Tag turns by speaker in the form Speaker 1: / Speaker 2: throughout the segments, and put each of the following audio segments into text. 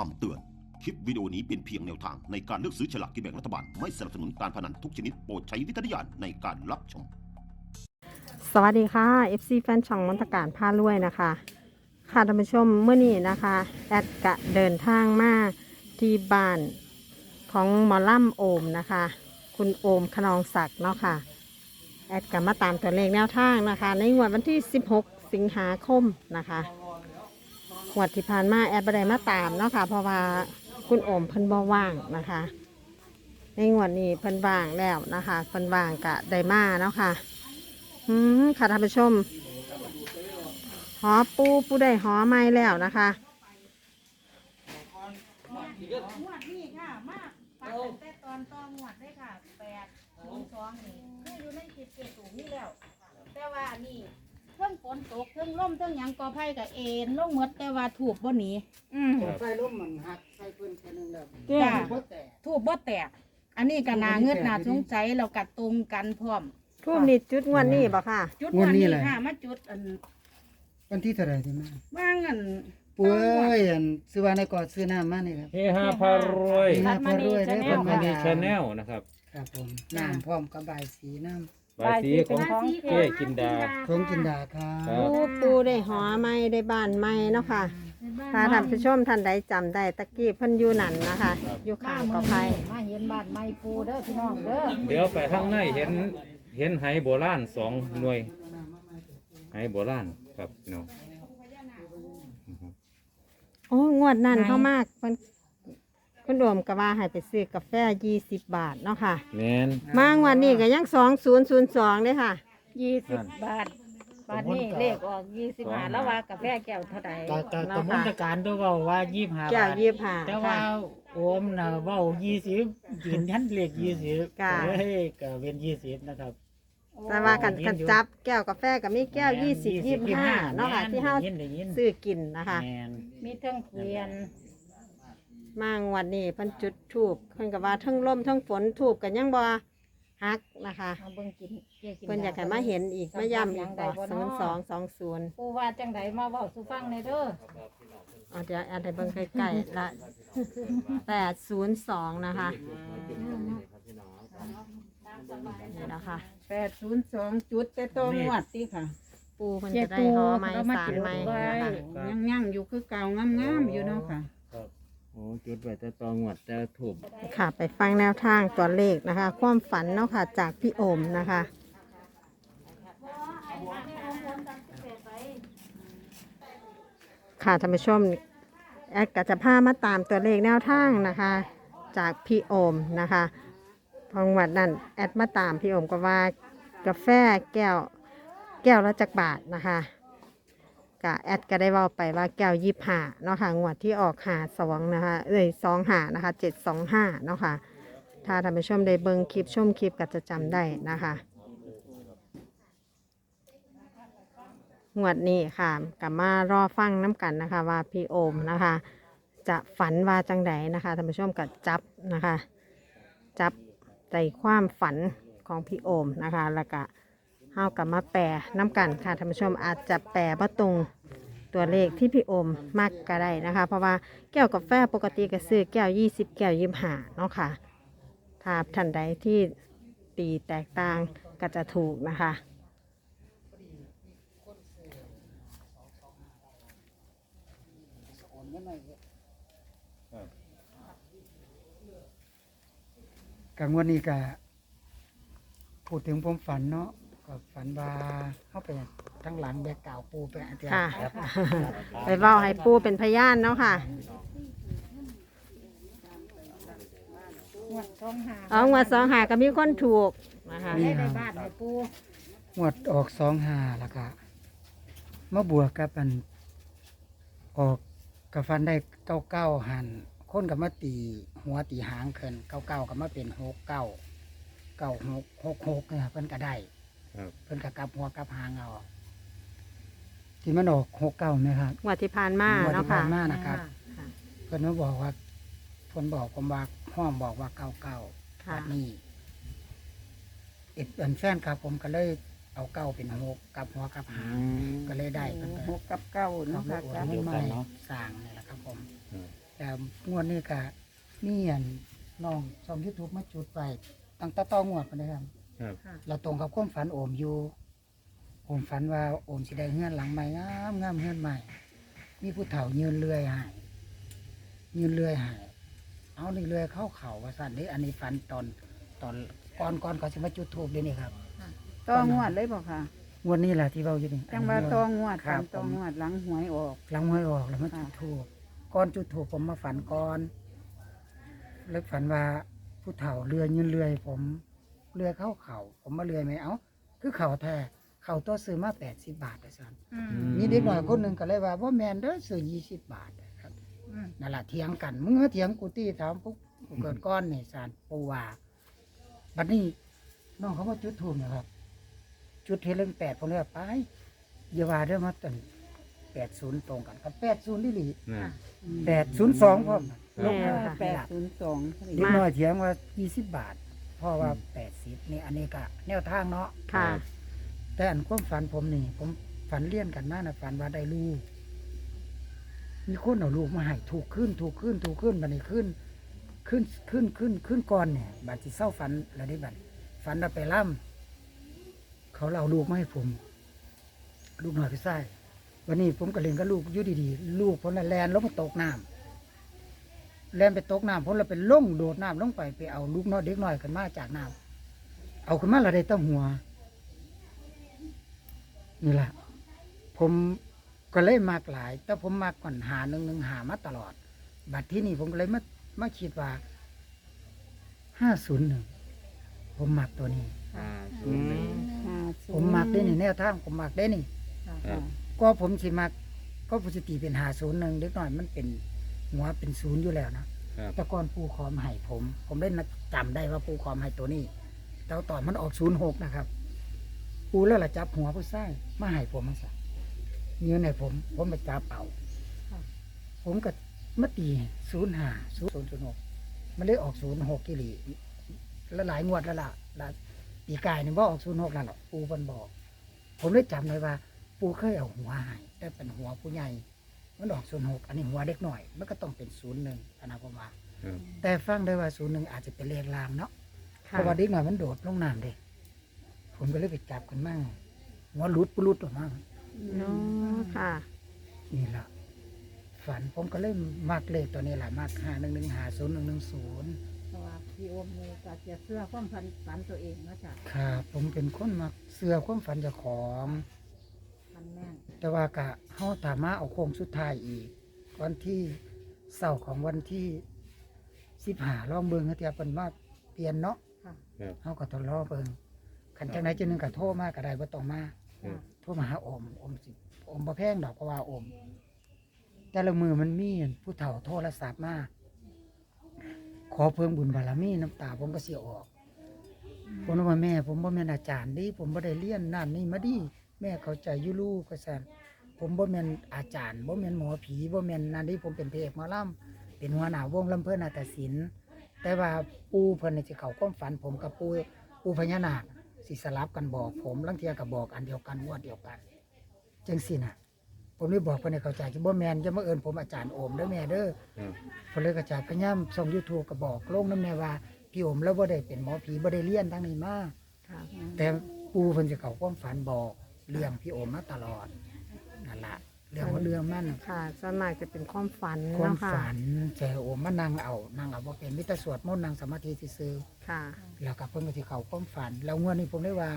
Speaker 1: คำเตือน คลิปวิดีโอนี้เป็นเพียงแนวทางในการเลือกซื้อฉลากกินแบ่งรัฐบาล ไม่สนับสนุนการพนันทุกชนิดโปรดใช้วิจารณญาณในการรับชม
Speaker 2: สวัสดีค่ะ FC แฟนช่องมนตการผ้ารวยนะคะ ค่ะท่านผู้ชมเมื่อนี้นะคะ แอดกะเดินทางมาที่บ้านของหมอล่ำโอมนะคะ คุณโอมขนองศักดิ์เนาะค่ะ แอดกะมาตามตัวเลขแนวทางนะคะ ในงวดวันที่ 16 สิงหาคมนะคะ งวดที่ผ่านมาแอดบ่ได้มาตามเนาะค่ะ เพราะว่าคุณโอมเพิ่นบ่ว่างนะคะ ในงวดนี้เพิ่นว่างแล้วนะคะเพิ่นว่างกะไดมาเนาะค่ะอืมค่ะท่านผู้ชมหอปูปูได้หอไม้แล้วนะคะ
Speaker 3: งวดนี้ค่ะมากปัดตั้งแต่ตอนตองวดเลยค่ะแปดศูนย์สองนี่คืออยู่ในจิตเกตูนี่แล้ว แต่ว่านี่ งฝนตกเครื่องล่มเครื่องหยังกอไผ่กับเอ็นลงหมดแต่ว่าถูกบ่หนีอืม
Speaker 4: ใส่ร่มมันหักใส่เพิ่นแค่นึงแล้ว
Speaker 3: จ้ะ
Speaker 4: บ่แตก
Speaker 3: ถูกบ่แตก อันนี้ก็นาเงืดนาสงสัยเรากัดตรงกันพร้อม
Speaker 2: ทูบนี่จุดงวดนี้บ่ค่ะ
Speaker 3: จุดวันนี้ค่ะมาจุดอัน
Speaker 4: วันที่เท่าไหร่ที่มา
Speaker 3: ว่างอัน
Speaker 4: ป่วยอันซื้อว่าในกอดซื้อน้ำมานี่ครับ
Speaker 5: เฮฮาพารวย
Speaker 4: นี่นะพอรวยได้
Speaker 5: ค
Speaker 4: เพิ่
Speaker 5: น
Speaker 4: น
Speaker 5: มา
Speaker 4: มา
Speaker 5: ดี
Speaker 4: ดี
Speaker 5: ชาแนลนะครับ
Speaker 4: ครับผมน้ำพร้อมกับบายสีน้
Speaker 5: บายสีของ
Speaker 3: ของ
Speaker 5: เก้กินดาำ
Speaker 4: ทงกินดาครั
Speaker 5: ครับ บ
Speaker 2: ปูปูได้หอไม้ได้บ้านไม้เนาะค่ะถ้าท่านผู้ชมท่านใดจำได้ตะกี้เพิ่นอยู่นั่นนะคะอยู่ข้างกอไผ่
Speaker 3: มาเห็นบ้านไม้ปูเด้อพี่น้องเด้อ
Speaker 5: เดี๋ยวไปข้างในเห็นเห็นไหโบราณสองหน่วยไหโบราณครับพี่น้อง
Speaker 2: โอ้งวดนั่นเข้ามากเพิ่น คุณโดมก็ว่าให้ไปซื้อกาแฟ20บาทเนาะค่ะ
Speaker 5: แมน
Speaker 2: มางวดนี้ก็ยัง2002เลยค่ะ
Speaker 3: ยี่สิบบาทบาทนี้เลขออกยี่สิบห้าแล้วว่ากาแฟแก้วเท่าใด
Speaker 6: ก็ก็
Speaker 2: เนาะ
Speaker 6: กมลการด้วยเว่าว่ายี่ห้า
Speaker 2: แก้ว
Speaker 6: บาท
Speaker 2: ยี่ห้า
Speaker 6: แต่ว่า
Speaker 2: ค่ะ
Speaker 6: โอมนะเว่ายี่สิบยืนยันเลขยี่สิบ
Speaker 2: ค่ะ
Speaker 6: เฮ้ยก็เป็นยี่สิบนะครับ
Speaker 2: แต่ว่ากัน
Speaker 6: โอ้
Speaker 2: กันจับแก้วกาแฟก็มีแก้วยี่สิบยี่สิบห้าเนาะค่ะที่เฮา
Speaker 6: ได้ยินได้ยิน
Speaker 2: ซื้อกินนะคะ
Speaker 6: แมน
Speaker 3: มีเทิงเกวียน
Speaker 2: มางวันนี้เพิ่นจุดทูบเพิ่นก็ว่าทั้งลมทั้งฝนทูบกันยังบ่ฮักนะคะ
Speaker 3: เอาเบิ่งกินเกี่ยวกิน
Speaker 2: เพิ่นอยากให้มาเห็นอีกมาย้ำอีกบ่ศูนย์สองสองศูนย์
Speaker 3: ปูว่าจังไดมาเว้าสู่ฟังในอยเด้อ
Speaker 2: เอาเดี๋ยวอันใดเบิ่งใกล้ๆละแปดศูนย์สองนะคะนี่นะคะ
Speaker 7: แปดศูนย์สองจุดแต่ตัวงวดติค่ะ
Speaker 2: ปูเพิ่นจะได้หอไม้สารไม้นะคะ
Speaker 7: ยังยังอยู่คือเก่างามๆอยู่เนาะค่ะ
Speaker 5: โอ้ จุดไว้แต่ตองหวดแต่ถูก
Speaker 2: ค่ะ ไปฟังแนวทางตัวเลขนะคะ ความฝันเนาะค่ะ จากพี่โอมนะคะ ค่ะท่านผู้ชมแอดก็จะพามาตามตัวเลขแนวทางนะคะ จากพี่โอมนะคะพองวัดนั้นแอดมาตามพี่โอมก็ว่ากาแฟแก้วแก้วละจักบาทนะคะ กะแอดก็ได้เว่าไปว่าแก้วยี่ห้าเนาะค่ะงวดที่ออกหาสองนะคะเอ้ยสองหานะคะเจ็ดสองห้าเนาะค่ะถ้าท่านผู้ชมได้เบิ่งคลิปชมคลิปก็จะจำได้นะคะงวดนี้ค่ะกลับมารอฟังน้ำกันนะคะว่าพี่โอมนะคะ จะฝันว่าจังใดนะคะท่านผู้ชมกับจับนะคะ จับใจความฝันของพี่โอมนะคะแล้วก็ เฮากลับมาแปลน้ำกันค่ะท่านผู้ชมอาจจะแปลว่าตรงตัวเลขที่พี่โอมมากก็ได้นะคะ เพราะว่าแก้วกาแฟปกติก็ซื้อแก้ว 20 แก้ว25เนาะค่ะถ้าท่านใดที่ตีแตกต่างก็จะถูกนะคะ
Speaker 4: กังวันนี้ก็พูดถึงผมฝันเนาะ ก็ฝันว่าเข้าไปทั้งหลังแบกเก่าปูไปอันเดียว
Speaker 2: ค่ะ
Speaker 4: ครับ
Speaker 2: ไปเบ้าให้ปูเป็นพยานเนาะค่ะ
Speaker 3: งวดสองหา
Speaker 2: เอางวดสองหาก็มีคนถูกนะคะ
Speaker 3: ได้ได้บ้านให้ปู
Speaker 4: งวดออกสองห้าแล้วก็มาบวกกับอัน ออกกับฟันได้เก้าเก้าหันคนกับมาตีหัวตีหางเขินเก้าเก้ากับมาเป็นหกเก้าเก้าหกหกหกเนี่ยเพิ่นก็ได้
Speaker 5: ครับ
Speaker 4: เพิ่นก็กลับหัวกลับหางเอาที่มันออกหกเก้าไหมครับ
Speaker 2: งวดที่ผ่านมา
Speaker 4: งวด
Speaker 2: เนาะ
Speaker 4: ที่ผ่
Speaker 2: ค่ะ
Speaker 4: นมานะครับ
Speaker 2: ค่ะ
Speaker 4: เพิ่นมาบอกว่าเพิ่นบอกผมว่าห้องบอกว่าเก้าเก้า
Speaker 2: ค่ะ
Speaker 4: แบบนี้เอ็ดเป็นแฟนครับ ผมก็เลยเอาเก้าเป็นหกกลับหัวกลับหางก็เลยได้เพิ่นก็
Speaker 7: หกกับเก้า
Speaker 4: เขา
Speaker 7: เนาะ
Speaker 4: เล
Speaker 7: ค่ะ
Speaker 4: ยโอน
Speaker 7: จ้ะ
Speaker 4: เงินมาให้สร้างนี่แหละครับผมแต่งวดนี้ก็มีอันน้องช่องยูทูบมาจุดไปตั้งแต่ต้องงวดไปเลยครับ
Speaker 5: ครับ
Speaker 4: เราตรงกับความฝันโอมอยู่โอมฝันว่าโอมสิได้เฮือนหลังใหม่งามงามเฮือนใหม่ มีผู้เฒ่ายืนเลื่อยให้ยืนเลื่อยให้เอานี่เลื่อยเข้าเข่าว่าสั่นนี่อันนี้ฝันตอนตอนก่อนก่อนเขาจะมาจุดทูบเดี๋ยวนี้ครับ
Speaker 7: ตองวดเลยบอกค่ะ
Speaker 4: งวดนี้แหละที่เราอยู่นี่
Speaker 7: จังว่าตองวด
Speaker 4: ครั
Speaker 7: ตา
Speaker 4: บ
Speaker 7: มตองวดหลังหวยออก
Speaker 4: หลังหวยออกแล้วมาจุ
Speaker 7: ค่ะ
Speaker 4: ดทูบก่อนจุดทูบผมมาฝันก่อนเลิกฝันว่าผู้เฒ่าเรือยืนเลื่อยผม เลื่อยเข้าเข่าผมมาเลื่อยไหมเอ้าคือเข่าแท้เข่าตัวซื้อมาแปดสิบบาทแต่สั่นมีเด็กหน่อยคนหนึ่งก็เลยว่าว่าแมนเด้อซื้อยี่สิบบาทครับนั่นแหละเถียงกันมึงมาเถียงกูตีถามปุ๊บกูเกิดก้อนนี่สารปูว่าบัดนี้น้องเขามาจุดทูบนะครับ จุดเทเลงแปดผมเลยว่าไปอย่าว่าเด้อมาตั้งแปดศูนย์ตรงกันกับแปดศูนย์ที่หลี
Speaker 5: นั่น
Speaker 4: แปดศูนย์สองพ่อม
Speaker 2: แม่ค่ะ
Speaker 7: แปดศูนย์สอง
Speaker 4: เด็กน้อยเถียงว่ายี่สิบบาท พ่อว่าแปดสิบนี่อันนี้ก็แนวทางเนาะ
Speaker 2: ค่ะ
Speaker 4: แต่อันความฝันผมนี่ ผมฝันเลี่ยนกันมากนะฝันว่าได้ลูก มีคนเอาลูกมาให้ถูกขึ้นถูกขึ้นถูกขึ้นบัดนี้ขึ้น ขึ้นขึ้นขึ้นขึ้นก่อนเนี่ยบัดที่เศร้าฝันแล้วได้บัดฝันเราไปล่ำเขาเอาลูกมาให้ผม ลูกหน่อยไปใส่วันนี้ผมก็เล่นกับลูกอยู่ดีๆ ลูกผมน่ะแลนลงมาตกน้ำ แลนไปตกน้ำผมเราเป็นล่งโดดน้ำลงไปไปเอาลูกน้อยเด็กน้อยขึ้นมาจากน้ำเอาขึ้นมาเราได้ตั้งหัว นี่แหละผมก็เลยมากหลาย แต่ผมมากก่อนหาหนึ่งหนึ่งหามาตลอด บัดที่นี่ผมก็เลยมามาคิดว่าห้าศูนย์หนึ่งผมมักตัวนี้
Speaker 5: อ่าศูนย์หนึ่ง
Speaker 4: ผมมักได้นี่แนวทางผมมักได้นี่
Speaker 5: ครับ
Speaker 4: ก็ผมสิมักก็ปกติเป็นหาศูนย์หนึ่งเล็กน้อยมันเป็น หัวเป็นศูนย์อยู่แล้วนะครับแต่ก่อนปูคอมให้ผม ผมได้นักจำได้ว่าปูคอมให้ตัวนี้แต่ต่อนมันออกศูนย์หกนะครับ ปูแล้วล่ะจับหัวผู้ใส่มาให้ผมมาซะเงินให้ผม ผมไปจับเอาผมก็มาตีศูนย์ห้าศูนย์ศูนย์หกมันเลยออกศูนย์หกกิริแล้วหลายงวดแล้วล่ะแล้วปีกายนี่ว่าออกศูนย์หกแล้วหรอกปูมันบอก ผมเลยจำเลยว่า ปูเคยเอาหัวให้แต่เป็นหัวผู้ใหญ่ มันออกศูนย์หกอันนี้หัวเด็กหน่อย มันก็ต้องเป็นศูนย์หนึ่งอนาผมว่า
Speaker 5: ครับ
Speaker 4: แต่ฟังได้ว่าศูนย์หนึ่งอาจจะเป็นเลขลางเนาะเพ
Speaker 2: ค่ะ
Speaker 4: ราะว่าเด็กหน่อยมันโดดลงน้ำเด็ผมก็เลยไปจับกันมั่งหัวหลุดปุลุดออกมา
Speaker 2: อ๋อค่ะ
Speaker 4: นี่แหละฝันผมก็เลยมักเลขตัวนี้แหละมักหาหนึ่งหนึ่งหาศูนย์หนึ่งหนึ่งศูนย์
Speaker 7: เพราะว่าพี่โอมนี่ก็จะเสื้อความพันฝันตัวเองเนาะจ้ะ
Speaker 4: ครับผมเป็นคนมักเสือความฝันเจะของ
Speaker 7: พัน แม่น
Speaker 4: แต่ว่ากะเฮาถามมาเอาโค้งสุดท้ายอีก วันที่เสาร์ของวันที่สิบหาลองเบิ่งให้เทียบเป็นมาเปลี่ยนเนาะ
Speaker 5: ครับ
Speaker 4: เฮาก็ต้องรอเบิ่งขันจังไหนจังหนึงก็โทรมาก็ได้บ่ต้องมา
Speaker 5: ครับ
Speaker 4: โทรมาหาโอมโอมสิโอมบ่แพงดอกเพราะว่าโอม แต่ละมือมันมีผู้เฒ่าโทรศัพท์มาขอเพิ่มบุญบารมีน้ำตาผมก็สิออก ผมว่าแม่ ผมบ่แม่นอาจารย์ดิผมบ่ได้เรียนนั่นนี่มาดิ แม่เข้าใจอยู่ลูกก็ซั่นผมบ่แม่นอาจารย์บ่แม่นหมอผีบ่แม่นนั่นดิผมเป็นเพระเอกหมอลำเป็นหัวหน้าวงลำเพิ่นนาฏศิลป์แต่ว่าปู่เพิ่นนี่สิเข้าความฝันผมกับปู่ปู่พญานาคสิสลับกันบอก ผมลังเทียก็บอกอันเดียวกันงวดเดียวกันจังซี่น่ะผมเลยบอกเพิ่นให้เข้าใจจะบ่แม่นจะมาเอิ้นผมอาจารย์โอมเด้อแม่เด้อ
Speaker 5: ครับ
Speaker 4: เพนเลยกระจายพยายามส่งยูทูบก็บอกลงน้ำแน่ว่าพี่โอมแล้วบ่ได้เป็นหมอผีบ่ได้เรียนทั้งนี้มา
Speaker 2: ค่ะ
Speaker 4: แต่ปูเพิ่นจะเขาความฝันบอก เรื่องพี่โอมมาตลอดนั่นล่ะเรื่องว่าเรื่องมัน
Speaker 2: ค่ะส่วนมากจะเป็นความฝัน
Speaker 4: ความ
Speaker 2: เนาะค่ะ
Speaker 4: ฝันใจโอมมานั่งเอานั่งเอาบ่เป็นมิตรสวดมนต์นั่งสมาธิซื่อ
Speaker 2: ค่ะ
Speaker 4: ๆแล้วก็เพิ่นก็สิเขาความฝัน แล้วงวดนี้ผมได้ว่า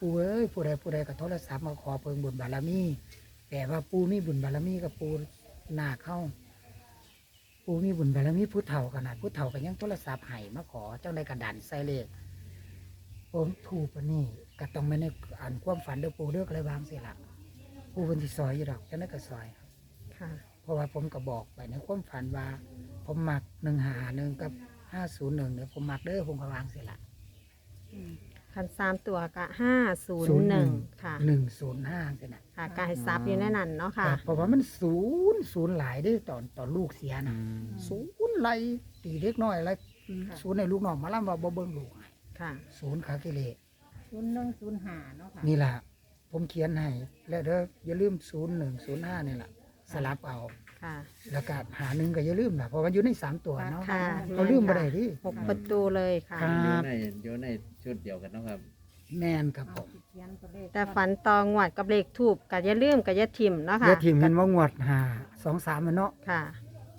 Speaker 4: ปู่เอ้ยผู้ใดผู้ใดก็โทรศัพท์มาขอเพิ่งบุญบารมีแต่ว่าปู่มีบุญบารมีกับปู่นาคเข้า ปูมีบุญบารมีผู้เฒ่าขนาดผู้เฒ่าก็ยังโทรศัพท์ให้มาขอเจ้าในกระดานใส่เลขผมถูกปะนี่ ก็ต้องไม่ในอ่านความฝันเด้อปูเด้อก็เลยวางสิละปูเป็นที่ซอยอยู่ดอกเจ้านั่นก็ซอยครับ
Speaker 2: ค่ะ
Speaker 4: เพราะว่าผมก็บอกไปในความฝันว่า ผมมักหนึ่งหาหนึ่งกับห้าศูนย์หนึ่งเนี่ยผมมักเด้อผมก็วางสิละ
Speaker 2: คันสามตัวกะห้าศูนย์หนึ่งค่ะ
Speaker 4: หนึ่งศูนย์ห้าสินะ
Speaker 2: ค่ะกายซับอยู่ในนั้นเนาะค่ะ
Speaker 4: เพราะว่ามันศูนย์ศูนย์หลายเด้อตอนตอนลูกเสีย
Speaker 5: อื
Speaker 4: นะ
Speaker 5: ม
Speaker 4: ศูนย์ไหลตีเล็กน้อยไรศูนย์ในลูกน้องมาล่ำว่าบ่เบิ่งลูกให้
Speaker 2: ค่ะ
Speaker 4: ศูนย์ขากิเลส
Speaker 7: ศูนย์หนึ่งศูนย์ห้าเนาะค่ะ
Speaker 4: นี่แหละผมเขียนให้แล้วเด้ออย่าลืมศูนย์หนึ่งศูนย์ห้านี่แหละสลับเอา
Speaker 2: ค่ะ
Speaker 4: แล้วก็หาหนึ่งก็อย่าลืมนะเพราะว่าอยู่ในสามตัวเนาะ
Speaker 2: ค่ะ
Speaker 4: เราลืมบ่ได้ดิ
Speaker 2: หกประตูเลยค่ะ
Speaker 4: ครั
Speaker 8: อยู่
Speaker 4: บ
Speaker 8: ในอยู่ในชุดเดียวกันเนาะครับ
Speaker 4: แม่นครับผม
Speaker 7: เขียนตัวเลข
Speaker 2: แต่ฝันตองหวัดกับเลขทูบกับอย่าลืมกับอย่าทิมเนาะค่ะ
Speaker 4: เดี๋ยวทีมมันว่างวดหาสองสามมันเนาะ
Speaker 2: ค่ะ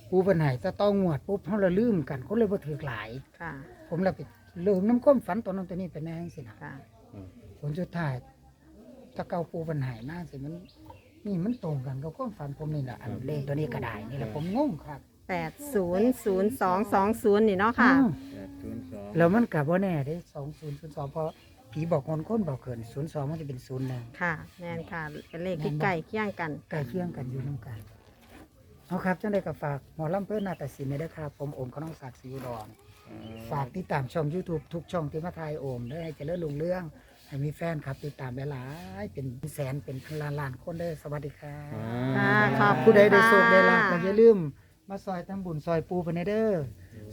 Speaker 4: ปูปัญหาจะต้องงวดปุ๊บเขาละลืมกันคนเลยบ่ถือหลาย
Speaker 2: ค่ะ
Speaker 4: ผมเลยไปเลิงน้ำก้มฝันตัวนั้นตัวนี้เป็นแน่สินะ
Speaker 2: ค่ะ
Speaker 4: ผลสุดท้ายตะเกาปูปัญหาหน้าสิมัน นี่มันตรงกันกับความฝันผมนี่แหละอันเลขตัวนี้ก็ได้นี่แหละผมงงครับ
Speaker 2: แปดศูนย์ศูนย์สองสองศูนย์นี่เนาะค่ะ
Speaker 4: อ้าว
Speaker 8: 802
Speaker 4: แล้วมันกับว่าแน่ได้สองศูนย์ศูนย์สองเพราะผีบอกคนคนบอกเกินศูนย์สองมันจะเป็นศูนย์หนึ่ง
Speaker 2: ค่ะ แม่นค่ะ เป็นเลขที่ใกล้เคียงกัน
Speaker 4: ใกล้เคียงกันอยู่น้ำกันเอาครับจังได้กับฝากหมอลำเพื่อนนาตสินเลยครับผมโอมขน้องศักดิ์ศรีอุดร ฝากติดตามช่อง YouTube ทุกช่องที่มาทายโอมได้ให้เจริญรุ่งเรื่อง ให้มีแฟนครับติดตามหลายๆเป็นแสนเป็นพันล้านล้านคนเด้อสวัสดีครับ
Speaker 2: ค่ะขอบคุณ
Speaker 4: ผู้ใดได้
Speaker 2: ค่ะ
Speaker 4: โชคได้ลาภก็อย่าลืม มาซอยทำบุญซอยปูไปในเด้อ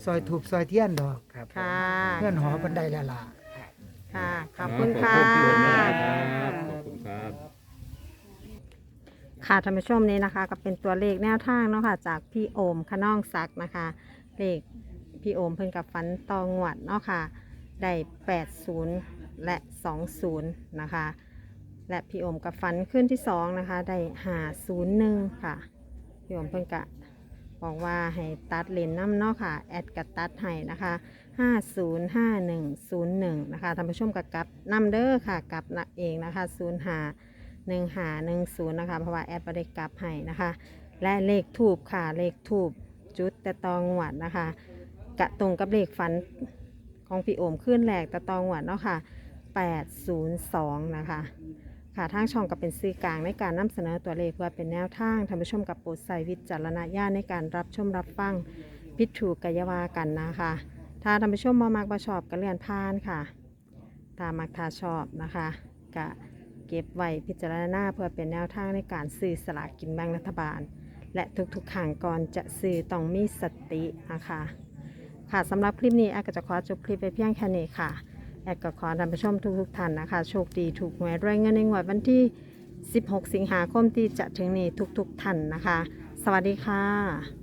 Speaker 4: ซอยถูกซอยเทียนดอกครับ
Speaker 2: ค่ะ
Speaker 4: เพื่อนหอบันไดละล่ะ
Speaker 2: ค่ะ ขอบคุณค่ะ
Speaker 5: ขอบคุณพี่โอมนะครับขอบคุณครับ
Speaker 2: ค่ะท่านผู้ชมนี้นะคะ ก็เป็นตัวเลขแนวทางเนาะค่ะ จากพี่โอมขน้องซักดิ์นะคะ เลข พี่โอมเพิ่นกับฟันตองวดเนาะค่ะ ได้ 80 และ 20 นะคะ และพี่โอมกับฟันขึ้นที่ 2 นะคะ ได้501 ค่ะ พี่โอมเพิ่นกะบอกว่าให้ตัดเลนน้ำเนาะค่ะ แอดกับตัดให้นะคะ505101 นะคะท่านผู้ชมกับกับน้ำเด้อค่ะกับนะเองนะคะ05หนึ่งหาหนึ่งศูนย์นะคะ เพราะว่าแอดบริกลับให้นะคะ และเลขทูบค่ะ เลขทูบจุดแต่ตองหวัดนะคะ กะตรงกับเลขฝันของพี่โอมขึ้นแหลกแต่ตองหวัดเนาะค่ะ 802 นะคะ ค่ะทางช่องก็เป็นสื่อกลางในการนำเสนอตัวเลขเพื่อเป็นแนวทางท่านผู้ชมกับโปรดใส่วิจารณญาณในการรับชมรับฟังพิถูกกายวากันนะคะ ถ้าท่านผู้ชมมามักมาชอบก็เลื่อนผ่านค่ะถ้ามักถ้าชอบนะคะกะเก็บไว้พิจารณาเพื่อเป็นแนวทางในการซื้อสลากกินแบ่งรัฐบาล และทุกๆครั้งก่อนจะซื้อต้องมีสตินะคะ ค่ะสำหรับคลิปนี้แอดก็จะขอจบคลิปไปเพียงแค่นี้ค่ะ แอดก็ขอท่านผู้ชมทุกๆท่านนะคะ โชคดีถูกหวยรวยเงินในงวดวันที่ 16 สิงหาคมที่จะถึงนี้ทุกๆท่านนะคะ สวัสดีค่ะ